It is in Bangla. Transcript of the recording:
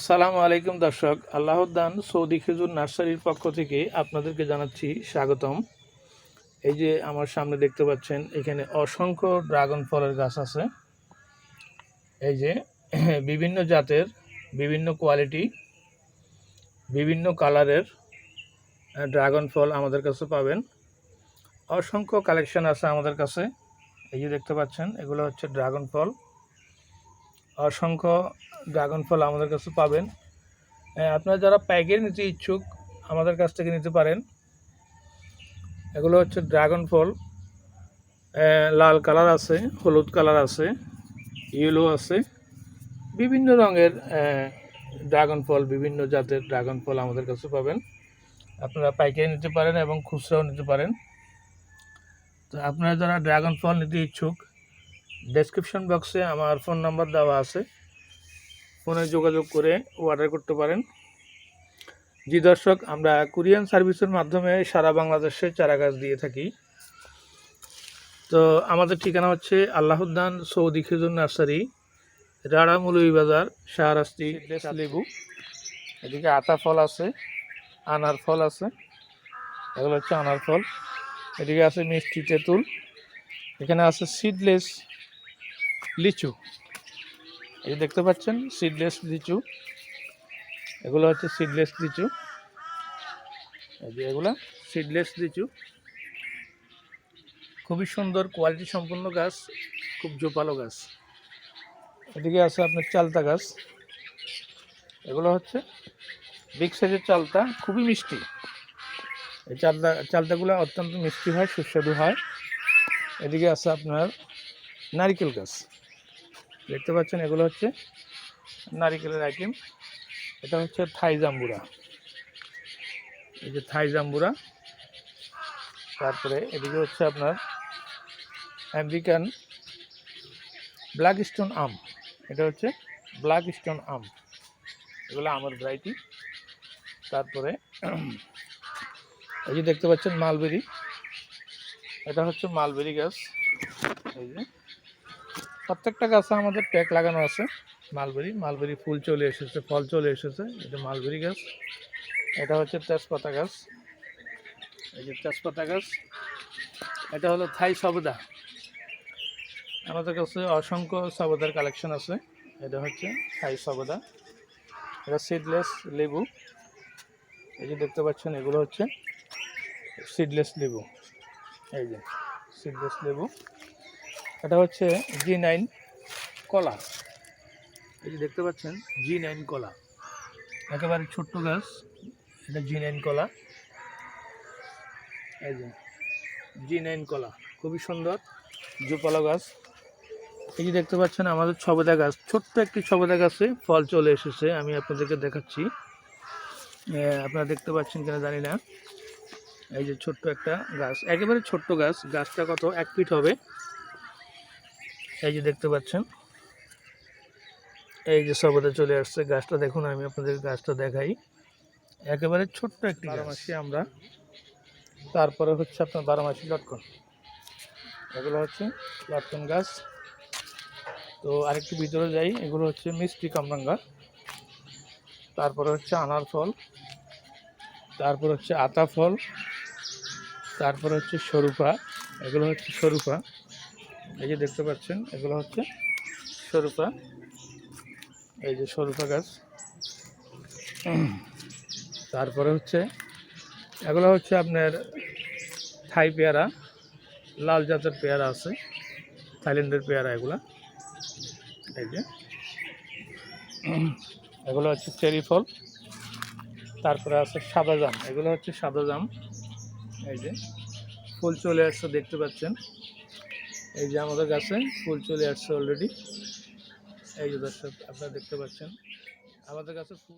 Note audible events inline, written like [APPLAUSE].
আসসালামু আলাইকুম দর্শক আল্লাহদান সৌদি খেজুর নার্সারির পক্ষ থেকে আপনাদেরকে জানাচ্ছি স্বাগতম। এই যে আমার সামনে দেখতে পাচ্ছেন, এখানে অসংখ্য ড্রাগন ফলের গাছ আছে। এই যে [CLEARS THROAT] বিভিন্ন জাতের, বিভিন্ন কোয়ালিটি, বিভিন্ন কালারের ড্রাগন ফল আমাদের কাছে পাবেন। অসংখ্য কালেকশন আছে আমাদের কাছে। এই যে দেখতে পাচ্ছেন, এগুলো হচ্ছে ড্রাগন ফল। অসংখ্য ড্রাগন ফল আমাদের কাছে পাবেন। আপনারা যারা প্যাকেট নিতে ইচ্ছুক, আমাদের কাছ থেকে নিতে পারেন। এগুলো হচ্ছে ড্রাগন ফল লাল কালার আছে, হলুদ কালার আছে ইয়েলো আছে। বিভিন্ন রঙের ড্রাগন ফল বিভিন্ন জাতের ড্রাগন ফল আমাদের কাছে পাবেন। আপনারা পাইকারি নিতে পারেন এবং খুচরাও নিতে পারেন। তো আপনারা যারা ড্রাগন ফল নিতে ইচ্ছুক ডেসক্রিপশন বক্সে আমার ফোন নাম্বার দেওয়া আছে। ফোনে যোগাযোগ করে অর্ডার করতে পারেন। জি দর্শক আমরা কুরিয়ান সার্ভিসের মাধ্যমে সারা বাংলাদেশে চারা গাছ দিয়ে থাকি। তো আমাদের ঠিকানা হচ্ছে আল্লাহদ্দান সৌদি খেজুর নার্সারি রাড়া মুলুই বাজার শাহরাস্তি লেবু। এদিকে আতা ফল আছে আনার ফল আছে এগুলো হচ্ছে আনার ফল। এদিকে আছে মিষ্টি তেঁতুল। এখানে আছে সিডলেস লিচু। এই দেখতে পাচ্ছেন সিডলেস লিচু। এগুলো হচ্ছে সিডলেস লিচু। এই যে এগুলা সিডলেস লিচু। খুবই সুন্দর কোয়ালিটি সম্পন্ন গাছ, খুব জোপালো গাছ। এদিকে আছে আপনার চালতা গাছ। এগুলো হচ্ছে বিগ সাইজের চালতা, খুবই মিষ্টি। এই চালতা, চালতাগুলো অত্যন্ত মিষ্টি হয়, সুস্বাদু হয়। এদিকে আছে আপনার নারিকেল গাছ। দেখতে পাচ্ছেন, এগুলো হচ্ছে নারিকেলের আইটেম এটা হচ্ছে থাই জাম্বুরা। এই যে থাই জাম্বুরা। তারপরে এদিকে হচ্ছে আপনার আমেরিকান ব্ল্যাক স্টোন আম। এটা হচ্ছে ব্ল্যাক স্টোন আম। এগুলো আমের ভ্যারাইটি তারপরে এই যে দেখতে পাচ্ছেন মালবেরি। এটা হচ্ছে মালবেরি গাছ। এই যে প্রত্যেকটা গাছে আমাদের প্যাক লাগানো আছে। মালবেরি মালবেরি ফুল চলে এসেছে, ফল চলে এসেছে। এটা মালবেরি গাছ, এটা হচ্ছে তেজপাতা গাছ। এই যে তেজপাতা গাছ, এটা হলো থাই সবেদা। আমাদের কাছে অসংখ্য সবেদার কালেকশন আছে। এটা হচ্ছে থাই সবেদা। এটা সিডলেস লেবু। এই যে দেখতে পাচ্ছেন, এগুলো হচ্ছে সিডলেস লেবু। এই যে সিডলেস লেবু। এটা হচ্ছে জি নাইন কলা। এই যে দেখতে পাচ্ছেন জি নাইন কলা। একেবারে ছোট্ট গাছ, এটা জি নাইন কলা। এই যে জি নাইন কলা, খুবই সুন্দর, জুপালা গাছ। এই যে দেখতে পাচ্ছেন, আমাদের ছবেদা গাছ। ছোট্ট একটি ছবেদা গাছে ফল চলে এসেছে, আমি আপনাদেরকে দেখাচ্ছি। আপনারা দেখতে পাচ্ছেন কিনা জানি না। এই যে ছোট্ট একটা গাছ, একেবারে ছোট্ট গাছ। গাছটা কত? এক ফিট হবে। এই যে দেখতে পাচ্ছেন, এই যে সবেদা চলে আসছে গাছটা। দেখুন, আমি আপনাদের গাছটা দেখাই। একেবারে ছোট্ট একটি বারোমাসি আমরা। তারপরে হচ্ছে আপনার বারোমাসি লটকন। এগুলো হচ্ছে লটকন গাছ। তো আরেকটু ভিতরে যাই। এগুলো হচ্ছে মিষ্টি কামরাঙ্গা। তারপরে হচ্ছে আনার ফল। তারপর হচ্ছে আতা ফল। তারপর হচ্ছে সরুপা। এগুলো হচ্ছে সরুপা। এই যে দেখতে পাচ্ছেন, এগুলো হচ্ছে সরুপা। এই যে সরুপা গাছ। তারপরে হচ্ছে, এগুলো হচ্ছে আপনার থাই পেয়ারা, লাল জাতের পেয়ারা আছে, থাইল্যান্ডের পেয়ারা এগুলা। এই যে। এগুলো হচ্ছে চেরি ফল, তারপরে আছে সাদা জাম। এগুলো হচ্ছে সাদা জাম। এই যে। ফুল চলে আসছে, দেখতে পাচ্ছেন। এই যে আমাদের গাছে ফুল চলে আসছে অলরেডি এই যে দর্শক, আপনারা দেখতে পাচ্ছেন। আমাদের কাছে ফুল